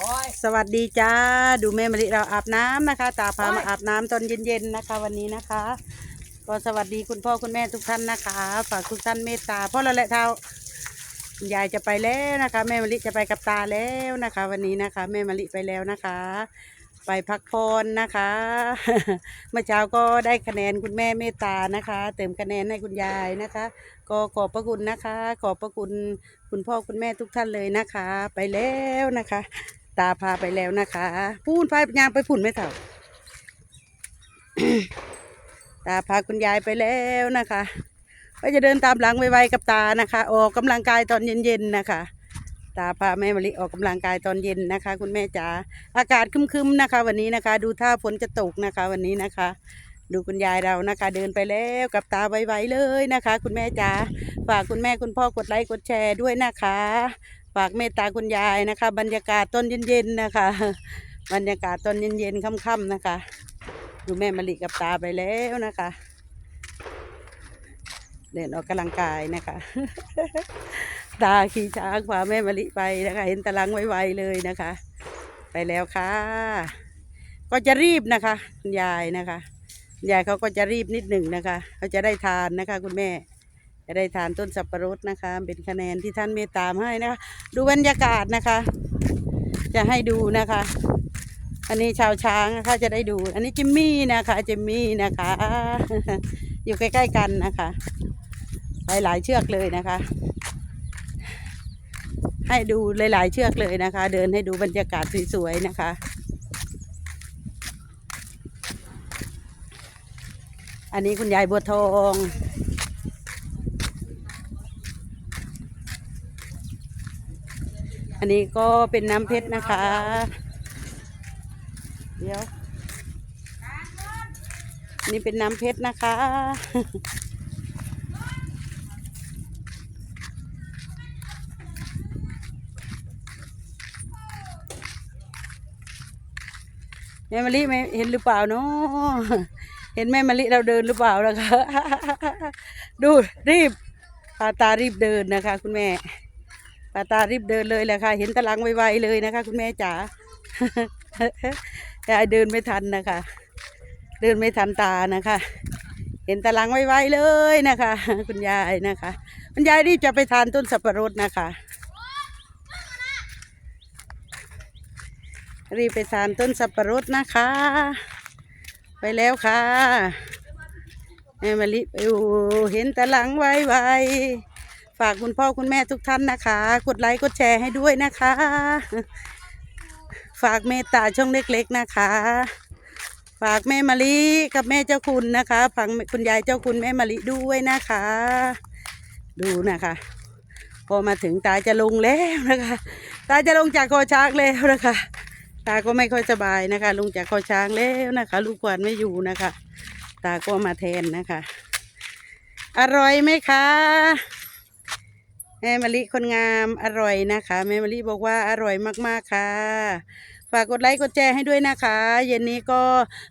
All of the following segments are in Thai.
โอ้ยสวัสดีจ้า ดูแม่มะลิเราอาบน้ำนะคะ ตาพามาอาบน้ำตอนเย็นๆนะคะ วันนี้นะคะ ก็สวัสดีคุณพ่อคุณแม่ทุกท่านนะคะ ฝากทุกท่านเมตตาพ่อละแหละเท้าคุณยายจะไปแล้วนะคะ แม่มะลิจะไปกับตาแล้วนะคะ วันนี้นะคะ แม่มะลิไปแล้วนะคะ ไปพักผ่อนนะคะ เมื่อเช้าก็ได้คะแนนคุณแม่เมตตานะคะ เติมคะแนนให้คุณยายนะคะ ก็ขอบพระคุณนะคะ ขอบพระคุณคุณพ่อคุณแม่ทุกท่านเลยนะคะ ไปแล้วนะคะ ตาพาไปแล้วนะคะพูนพายางไปฝุ่นไม่เท่า ตาพาคุณยายไปแล้วนะคะก็จะเดินตามหลังไวๆกับตานะคะ ออกกำลังกายตอนเย็นๆนะคะ ตาพาแม่มะลิออกกำลังกายตอนเย็นนะคะ คุณแม่จ๋าอากาศคึมๆนะคะ วันนี้นะคะ ดูท่าฝนจะตกนะคะ วันนี้นะคะดูคุณยายเรานะคะ เดินไปแล้วกับตาไวๆเลยนะคะ คุณแม่จ๋าฝากคุณแม่คุณพ่อกดไลค์กดแชร์ด้วยนะคะ ฝากเมตตาคุณยายนะคะ บรรยากาศตอนเย็นๆนะคะ บรรยากาศตอนเย็นๆค่ำๆนะคะ ดูแม่มะลิกับตาไปแล้วนะคะเดินออกกำลังกายนะคะ ตาขี่ช้างพาแม่มะลิไปนะคะ เห็นตารางไวๆเลยนะคะ ไปแล้วค่ะ ก็จะรีบนะคะคุณยายนะคะยายเขาก็จะรีบนิดหนึ่งนะคะ เขาจะได้ทานนะคะ คุณแม่ จะได้ทานต้นสับปะรดนะคะ เป็นคะแนนที่ท่านเมตตามให้นะคะ ดูบรรยากาศนะคะ จะให้ดูนะคะ อันนี้ชาวช้างนะคะจะได้ดู อันนี้จิมมี่นะคะจิมมี่นะคะ อยู่ใกล้ๆกันนะคะหลายๆเชือกเลยนะคะ ให้ดูหลายๆเชือกเลยนะคะ เดินให้ดูบรรยากาศสวยๆนะคะอันนี้คุณยายบัวทอง อันนี้ก็เป็นน้ำเพชรนะคะ เดี๋ยว นี่เป็นน้ำเพชรนะคะ แม่มะลิไม่เห็นหรือเปล่าเนาะเห็นแม่มะลิเราเดินหรือเปล่าล่ะคะ ดูรีบปาตารีบเดินนะคะ คุณแม่ ป้าตารีบเดินเลยแหละค่ะ เห็นตารางไวๆเลยนะคะ คุณแม่จ๋ายายเดินไม่ทันนะคะ เดินไม่ทันตานะคะ เห็นตารางไวๆเลยนะคะ คุณยายนะคะ คุณยายรีบจะไปทานต้นสับปะรดนะคะ รีบไปทานต้นสับปะรดนะคะ ไปแล้วค่ะแม่มะลิโอ้เห็นตารางไวๆ ฝากคุณพ่อคุณแม่ทุกท่านนะคะ กดไลค์กดแชร์ให้ด้วยนะคะ ฝากเมตตาช่องเล็ก ๆนะคะ ฝากแม่มะลิกับแม่เจ้าคุณนะคะฝากคุณยายเจ้าคุณแม่มะลิด้วยนะคะ ดูนะคะ พอมาถึงตาจะลงแล้วนะคะ ตาจะลงจากคอช้างแล้วนะคะ ตาก็ไม่ค่อยสบายนะคะ ลงจากคอช้างแล้วนะคะ ลูกควานไม่อยู่นะคะ ตาก็มาแทนนะคะ อร่อยไหมคะ แม่มะลิคนงามอร่อยนะคะ แม่มะลิบอกว่าอร่อยมากๆค่ะ ฝากกดไลค์กดแชร์ให้ด้วยนะคะ เย็นนี้ก็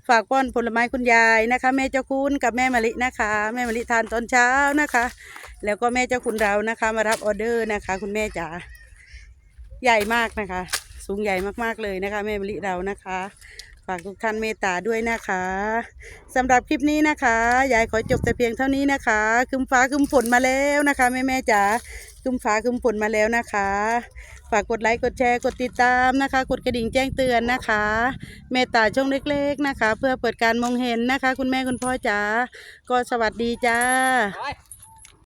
ฝากป้อนผลไม้คุณยายนะคะ แม่เจ้าคุณกับแม่มะลินะคะ แม่มะลิทานตอนเช้านะคะ แล้วก็แม่เจ้าคุณเรานะคะ มารับออเดอร์นะคะ คุณแม่จ๋าใหญ่มากนะคะ สูงใหญ่มากๆเลยนะคะ แม่มะลิเรานะคะฝากทุกท่านเมตตาด้วยนะคะสำหรับคลิปนี้นะคะยายขอจบแต่เพียงเท่านี้นะคะคืมฟ้าคืมฝนมาแล้วนะคะแม่แม่จ๋า คืมฟ้าคืมฝนมาแล้วนะคะ ฝากกดไลค์กดแชร์กดติดตามนะคะ กดกระดิ่งแจ้งเตือนนะคะเมตตาช่องเล็กๆนะคะ เพื่อเปิดการมองเห็นนะคะ คุณแม่คุณพ่อจ๋าก็สวัสดีจ้า